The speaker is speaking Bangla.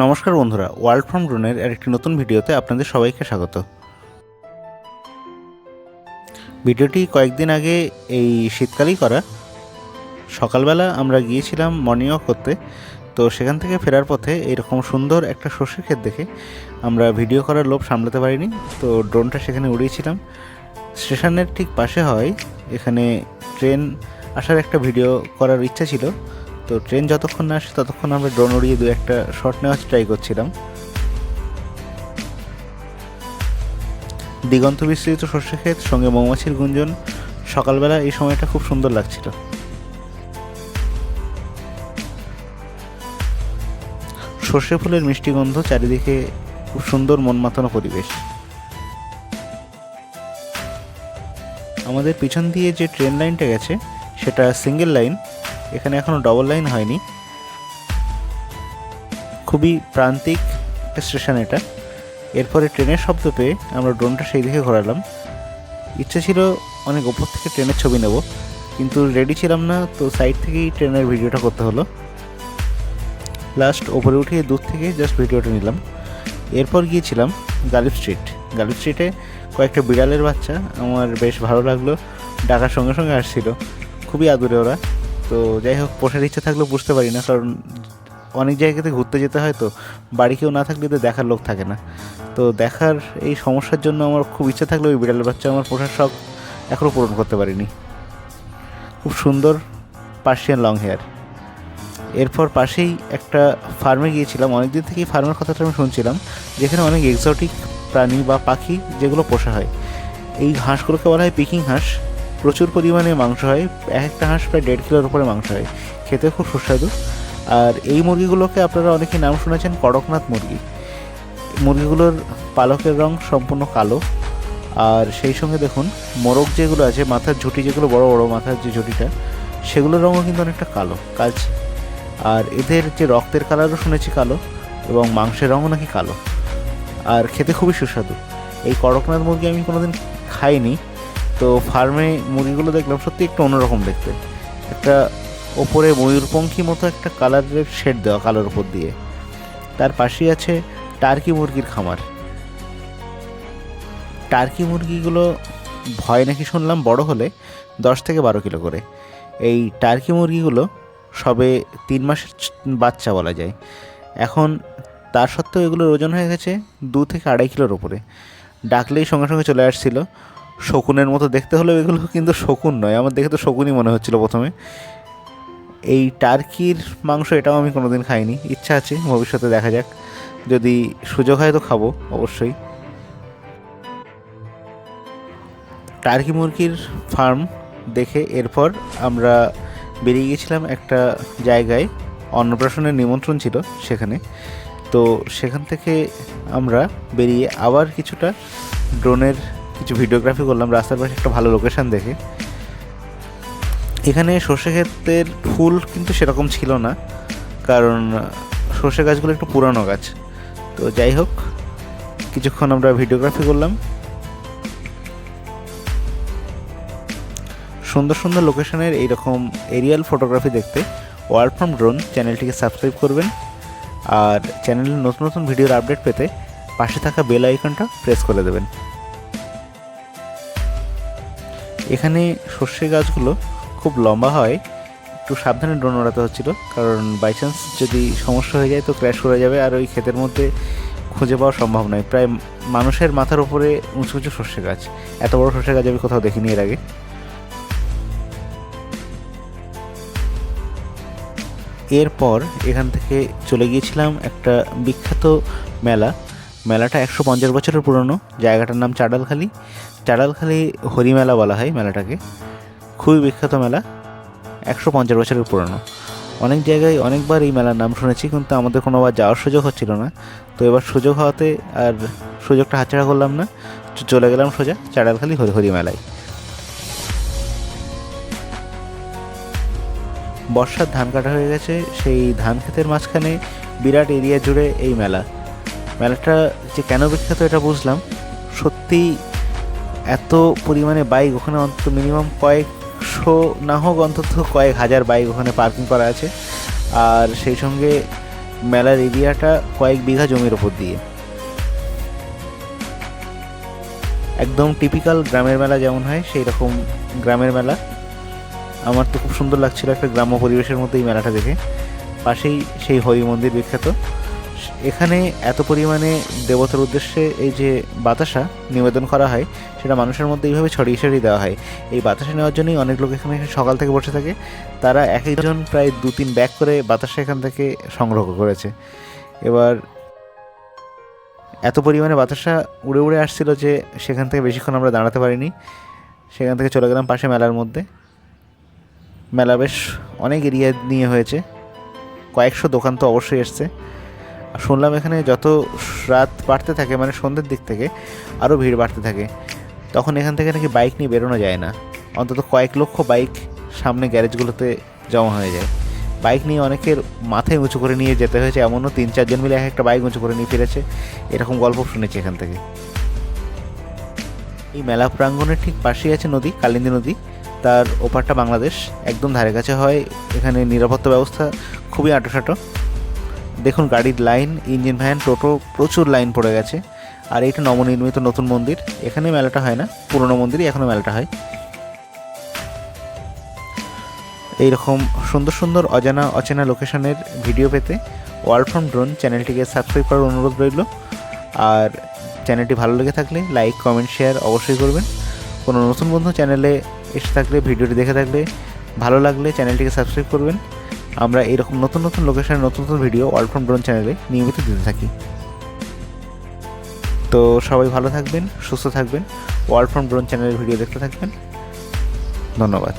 নমস্কার বন্ধুরা ওয়ার্ল্ড ফ্রম ড্রোনের আরেকটি নতুন ভিডিওতে আপনাদের সবাইকে স্বাগত। ভিডিওটি কয়েকদিন আগে এই শীতকালেই করা। সকালবেলা আমরা গিয়েছিলাম মর্নিং ওয়াক করতে, তো সেখান থেকে ফেরার পথে এরকম সুন্দর একটা সর্ষের ক্ষেত দেখে আমরা ভিডিও করার লোভ সামলাতে পারিনি, তো ড্রোনটা সেখানে উড়িয়েছিলাম। স্টেশনের ঠিক পাশে হয়, এখানে ট্রেন আসার একটা ভিডিও করার ইচ্ছা ছিল তো ট্রেন যতক্ষণ না আসে ততক্ষণ আমরা ড্রোন উড়িয়ে দু একটা শট নেওয়ার ট্রাই করছিলাম। দিগন্ত বিস্তৃত সর্ষে ক্ষেত, সঙ্গে মৌমাছির গুঞ্জন, সকালবেলা এই সময়টা খুব সুন্দর লাগছিল। সর্ষে ফুলের মিষ্টি গন্ধ চারিদিকে খুব সুন্দর মন মাতানো পরিবেশ। আমাদের পিছন দিয়ে যে ট্রেন লাইনটা গেছে, সেটা সিঙ্গেল লাইন এখানে এখনও ডবল লাইন হয়নি। খুবই প্রান্তিক স্টেশন এটা। এরপরে ট্রেনের শব্দ পেয়ে আমরা ড্রোনটা সেই দিকে ঘোরালাম। ইচ্ছে ছিল অনেক ওপর থেকে ট্রেনের ছবি নেব, কিন্তু রেডি ছিলাম না, তো সাইড থেকেই ট্রেনের ভিডিওটা করতে হলো। লাস্ট ওপরে উঠিয়ে দূর থেকে জাস্ট ভিডিওটা নিলাম। এরপর গিয়েছিলাম গালিব স্ট্রিট গালিব স্ট্রিটে কয়েকটা বিড়ালের বাচ্চা, আমার বেশ ভালো লাগল। ডাকার সঙ্গে সঙ্গে আসছিল। খুবই আদুরে ওরা। তো যাই হোক পোষার ইচ্ছা থাকলেও বুঝতে পারি না, কারণ অনেক জায়গাতে ঘুরতে যেতে হয় তো, বাড়ি কেউ না থাকলে তো দেখার লোক থাকে না। তো দেখার এই সমস্যার জন্য আমার খুব ইচ্ছা থাকলেও ওই বিড়ালের বাচ্চা আমার পোষার শখ এখনও পূরণ করতে পারিনি। খুব সুন্দর পার্সিয়ান লং হেয়ার এরপর পাশেই একটা ফার্মে গিয়েছিলাম, অনেকদিন থেকেই ফার্মের কথাটা আমি শুনছিলাম, যেখানে অনেক এক্সোটিক প্রাণী বা পাখি যেগুলো পোষা হয়। এই হাঁসগুলোকে বলা হয় পিকিং হাঁস। প্রচুর পরিমাণে মাংস হয় এক একটা হাঁস প্রায় দেড় কিলোর উপরে মাংস হয়, খেতে খুব সুস্বাদু। আর এই মুরগিগুলোকে আপনারা অনেকে নাম শুনেছেন, কড়কনাথ মুরগি। মুরগিগুলোর পালকের রং সম্পূর্ণ কালো। আর সেই সঙ্গে দেখুন, মোরগ যেগুলো আছে, মাথার ঝুঁটি যেগুলো, বড় বড় মাথার যে ঝুঁটিটা, সেগুলোর রঙও কিন্তু অনেকটা কালো কালচে আর এদের যে রক্তের কালারও শুনেছি কালো, এবং মাংসের রঙও নাকি কালো। আর খেতে খুবই সুস্বাদু। এই কড়কনাথ মুরগি আমি কোনোদিন খাইনি তো ফার্মে মুরগিগুলো দেখলাম, সত্যি একটু অন্যরকম দেখতে। একটা ওপরে ময়ূরপঙ্খী মতো একটা কালারের শেড দেওয়া কালোর ওপর দিয়ে। তার পাশেই আছে টার্কি মুরগির খামার। টার্কি মুরগিগুলো ভয় নাকি শুনলাম বড় হলে দশ থেকে বারো কিলো করে। এই টার্কি মুরগিগুলো সবে তিন মাসের বাচ্চা বলা যায়। এখন তার সত্ত্বেও এগুলোর ওজন হয়ে গেছে দু থেকে আড়াই কিলোর ওপরে ডাকলেই সঙ্গে সঙ্গে চলে আসছিল। শকুনের মতো দেখতে হলেও এগুলো কিন্তু শকুন নয়। আমার দেখে তো শকুনই মনে হচ্ছিল প্রথমে। এই টার্কির মাংস এটাও আমি কোনোদিন খাইনি। ইচ্ছা আছে, ভবিষ্যতে দেখা যাক। যদি সুযোগ হয় তো খাব, অবশ্যই। টার্কি মুরগির ফার্ম দেখে এরপর আমরা বেরিয়ে গেছিলাম একটা জায়গায়। অন্নপ্রাশনের নিমন্ত্রণ ছিল সেখানে। তো সেখান থেকে আমরা বেরিয়ে আবার কিছুটা ড্রোনের কিছু ভিডিওগ্রাফি করলাম, রাস্তার পাশে একটা ভালো লোকেশন দেখে। এখানে সর্ষে ক্ষেতের ফুল কিন্তু সেরকম ছিল না, কারণ সর্ষে গাছগুলো একটু পুরানো গাছ। তো যাই হোক, কিছুক্ষণ আমরা ভিডিওগ্রাফি করলাম। সুন্দর সুন্দর লোকেশনের এইরকম এরিয়াল ফটোগ্রাফি দেখতে ওয়ার্ল্ড ফ্রম ড্রোন চ্যানেলটিকে সাবস্ক্রাইব করবেন। আর চ্যানেলের নতুন নতুন ভিডিওর আপডেট পেতে পাশে থাকা বেল আইকনটা প্রেস করে দেবেন। এখানে সর্ষে গাছগুলো খুব লম্বা হয়। একটু সাবধানে ড্রোন ওড়াতে হচ্ছিল, কারণ বাই চান্স যদি সমস্যা হয়ে যায় তো ক্র্যাশ করে যাবে আর ওই ক্ষেতের মধ্যে খুঁজে পাওয়া সম্ভব নয়। প্রায় মানুষের মাথার উপরে উঁচু উঁচু সর্ষে গাছ। এত বড় সর্ষে গাছ আমি কোথাও দেখিনি এর আগে। এরপর এখান থেকে চলে গিয়েছিলাম একটা বিখ্যাত মেলা। মেলাটা একশো পঞ্চাশ বছরের পুরনো। জায়গাটার নাম চাডালখালি। চাডালখালি হরিমেলা বলা হয় মেলাটাকে। খুবই বিখ্যাত মেলা। একশো পঞ্চাশ বছরের পুরনো। অনেক জায়গায় অনেকবার এই মেলার নাম শুনেছি, কিন্তু আমাদের কোনোবার যাওয়ার সুযোগ হচ্ছিল না। তো এবার সুযোগ হওয়াতে আর সুযোগটা হাতছাড়া করলাম না। চলে গেলাম সোজা চাডালখালি হরি হরি মেলায় বর্ষার ধান কাটা হয়ে গেছে। সেই ধান ক্ষেতের মাঝখানে বিরাট এরিয়া জুড়ে এই মেলা। মেলাটা যে কেন বিখ্যাত এটা বুঝলাম। সত্যি এত পরিমাণে বাইক ওখানে অন্তত মিনিমাম কয়েকশো না হোক, অন্তত কয়েক হাজার বাইক ওখানে পার্কিং করা আছে। আর সেই সঙ্গে মেলার এরিয়াটা কয়েক বিঘা জমির ওপর দিয়ে। একদম টিপিক্যাল গ্রামের মেলা যেমন হয় সেই রকম গ্রামের মেলা। আমার তো খুব সুন্দর লাগছিল একটা গ্রাম্য পরিবেশের মধ্যে এই মেলাটা দেখে। পাশেই সেই হরি মন্দির বিখ্যাত। এখানে এত পরিমাণে দেবতার উদ্দেশ্যে এই যে বাতাসা নিবেদন করা হয়, সেটা মানুষের মধ্যে এইভাবে ছড়িয়ে ছড়িয়ে দেওয়া হয়। এই বাতাসা নেওয়ার জন্যই অনেক লোক এখানে সকাল থেকে বসে থাকে। তারা এক একজন প্রায় দু তিন ব্যাগ করে বাতাসা এখান থেকে সংগ্রহ করেছে। এবার এত পরিমাণে বাতাসা উড়ে উড়ে আসছিল যে সেখান থেকে বেশিক্ষণ আমরা দাঁড়াতে পারিনি। সেখান থেকে চলে গেলাম পাশে মেলার মধ্যে। মেলা বেশ অনেক এরিয়া নিয়ে হয়েছে। কয়েকশো দোকান তো অবশ্যই এসছে। শুনলাম এখানে যত রাত বাড়তে থাকে মানে সন্ধ্যের দিক থেকে আরও ভিড় বাড়তে থাকে, তখন এখান থেকে নাকি বাইক নিয়ে বেরোনো যায় না। অন্তত কয়েক লক্ষ বাইক সামনে গ্যারেজগুলোতে জমা হয়ে যায়। বাইক নিয়ে অনেকের মাথায় উঁচু করে নিয়ে যেতে হয়েছে, এমনও তিন চারজন মিলে এক একটা বাইক উঁচু করে নিয়ে ফিরেছে। এরকম গল্প শুনেছি এখান থেকে। এই মেলা প্রাঙ্গণের ঠিক পাশেই আছে নদী, কালিন্দী নদী। তার ওপারটা বাংলাদেশ। একদম ধারে কাছে হয়। এখানে নিরাপত্তা ব্যবস্থা খুবই আঁটোসাঁটো। দেখুন গাড়ির লাইন, ইঞ্জিন ভ্যান, টোটো, প্রচুর লাইন পড়ে গেছে। আর এইটা নবনির্মিত নতুন মন্দির। এখানে মেলাটা হয় না, পুরনো মন্দিরই এখনও মেলাটা হয়। এইরকম সুন্দর সুন্দর অজানা অচেনা লোকেশনের ভিডিও পেতে ওয়ার্ল্ড ফ্রম ড্রোন চ্যানেলটিকে সাবস্ক্রাইব করার অনুরোধ রইল। আর চ্যানেলটি ভালো লেগে থাকলে লাইক, কমেন্ট, শেয়ার অবশ্যই করবেন। কোনো নতুন বন্ধু চ্যানেলে এসে থাকলে, ভিডিওটি দেখে থাকলে ভালো লাগলে চ্যানেলটিকে সাবস্ক্রাইব করবেন। আমরা এরকম নতুন নতুন লোকেশনের নতুন নতুন ভিডিও ওয়ার্ল্ড ফ্রম ড্রোন চ্যানেলে নিয়মিত দিতে থাকি। তো সবাই ভালো থাকবেন, সুস্থ থাকবেন ওয়ার্ল্ড ফ্রম ড্রোন চ্যানেলের ভিডিও দেখতে থাকবেন। ধন্যবাদ।